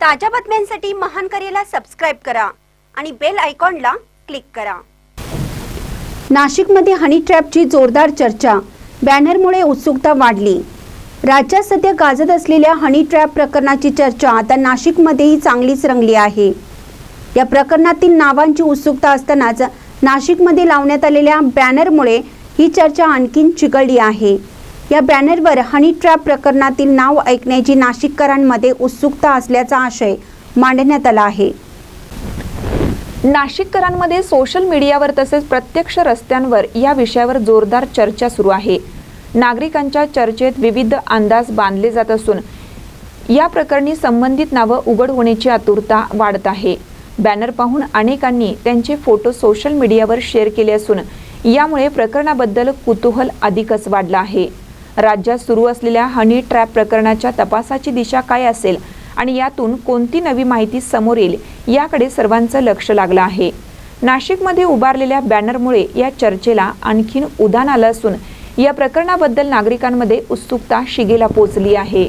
ताज्या बातम्यांसाठी महान करेला सबस्क्राईब करा आणि बेल आयकॉनला क्लिक करा. नाशिकमध्ये हनी ट्रॅपची जोरदार चर्चा. बॅनरमुळे उत्सुकता वाढली. राज्यात सध्या गाजत असलेल्या हनी ट्रॅप प्रकरणाची चर्चा आता नाशिकमध्येही चांगलीच रंगली आहे. या प्रकरणातील नावांची उत्सुकता असतानाच नाशिकमध्ये लावण्यात आलेल्या बॅनरमुळे ही चर्चा आणखीन चिघळली आहे. या बॅनरवर हनी ट्रॅप प्रकरणातील नाव ऐकण्याची नाशिककरांमध्ये उत्सुकता असल्याचा आशय मांडण्यात आला आहे. नाशिककरांमध्ये सोशल मीडियावर तसेच प्रत्यक्ष रस्त्यांवर या विषयावर जोरदार चर्चा सुरू आहे. नागरिकांच्या चर्चेत विविध अंदाज बांधले जात असून या प्रकरणी संबंधित नावं उघड होण्याची आतुरता वाढत आहे. बॅनर पाहून अनेकांनी त्यांचे फोटो सोशल मीडियावर शेअर केले असून यामुळे प्रकरणाबद्दल कुतूहल अधिकच वाढलं आहे. राज्यात सुरू असलेल्या हनी ट्रॅप प्रकरणाच्या तपासाची दिशा काय असेल आणि यातून कोणती नवी माहिती समोर येईल याकडे सर्वांचं लक्ष लागलं आहे. नाशिकमध्ये उभारलेल्या बॅनरमुळे या चर्चेला आणखीन उधाण आलं असून या प्रकरणाबद्दल नागरिकांमध्ये उत्सुकता शिगेला पोचली आहे.